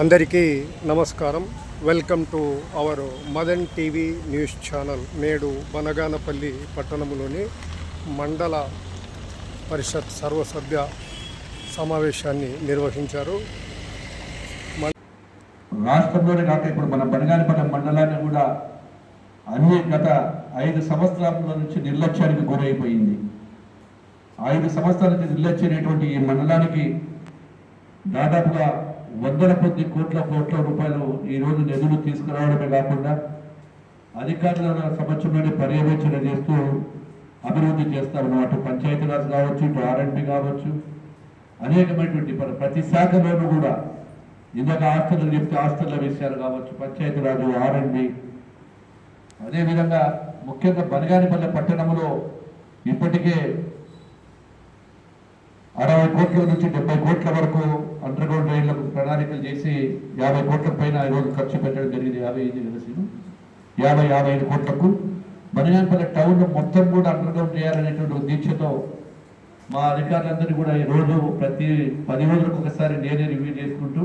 అందరికీ నమస్కారం. Welcome to our Madan TV news channel నేడు బనగానపల్లి పట్టణంలోని మండల పరిషత్ సర్వసభ్య సమావేశాన్ని నిర్వహించారు. రాష్ట్రంలోనే కాక ఇప్పుడు మన బనగానపల్లి మండలాన్ని కూడా అన్ని గత ఐదు సంవత్సరాల నుంచి నిర్లక్ష్యానికి గురైపోయింది. ఐదు సంవత్సరాల నుంచి నిర్లక్ష్యమైనటువంటి ఈ మండలానికి దాదాపుగా వందల కొద్ది కోట్ల కోట్ల రూపాయలు ఈ రోజు నిధులు తీసుకురావడమే కాకుండా అధికారుల సమక్షంలోనే పర్యవేక్షణ చేస్తూ అభివృద్ధి చేస్తా అటు పంచాయతీరాజ్ కావచ్చు ఇటు ఆర్ఎండ్బి కావచ్చు అనేకమైనటువంటి ప్రతి శాఖలోనూ కూడా ఇందాక ఆస్తులు చెప్తే ఆస్తుల విషయాలు కావచ్చు పంచాయతీరాజు ఆర్ఎండ్బి అదేవిధంగా ముఖ్యంగా బనగానిపల్లె పట్టణంలో ఇప్పటికే అరవై కోట్ల నుంచి డెబ్బై కోట్ల వరకు అండర్ గ్రౌండ్ రైళ్ళకు ప్రణాళికలు చేసి యాభై కోట్ల పైన ఈరోజు ఖర్చు పెట్టడం జరిగింది. యాభై ఐదు కలిసి యాభై యాభై ఐదు కోట్లకు. బనగానపల్లి టౌన్ మొత్తం కూడా అండర్ గ్రౌండ్ చేయాలనేటువంటి దీక్షతో మా అధికారులందరినీ కూడా ఈ రోజు ప్రతి పది రోజులకు ఒకసారి నేనే రివ్యూ చేసుకుంటూ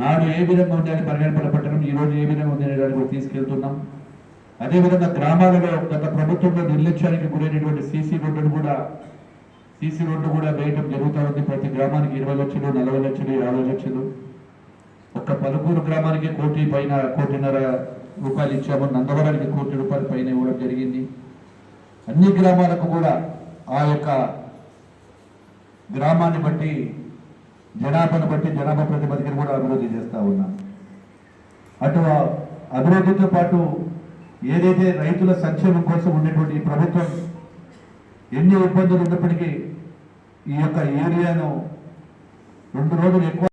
నాడు ఏ విధంగా ఉండాలి బనగానపల్లి పట్టణం ఈ రోజు ఏ విధంగా ఉంది అనేది కూడా తీసుకెళ్తున్నాం. అదేవిధంగా గ్రామాలలో గత ప్రభుత్వంలో నిర్లక్ష్యానికి గురైనటువంటి సీసీ రోడ్డును కూడా సీసీ రోడ్డు కూడా వేయటం జరుగుతూ ఉంది. ప్రతి గ్రామానికి ఇరవై లక్షలు నలభై లక్షలు యాభై లక్షలు. ఒక్క పలుకూరు గ్రామానికి కోటి పైన కోటిన్నర రూపాయలు ఇచ్చాము. నందవరానికి కోటి రూపాయల పైన ఇవ్వడం జరిగింది. అన్ని గ్రామాలకు కూడా ఆ యొక్క గ్రామాన్ని బట్టి జనాభాను బట్టి జనాభా ప్రతిపదికను కూడా అభివృద్ధి చేస్తూ ఉన్నాం అటు అభివృద్ధితో పాటు ఏదైతే రైతుల సంక్షేమం కోసం ఉండేటువంటి ఈ ప్రభుత్వం ఎన్ని ఇబ్బందులు ఉన్నప్పటికీ ఈ యొక్క ఏరియాను రెండు రోజులు ఎక్కువ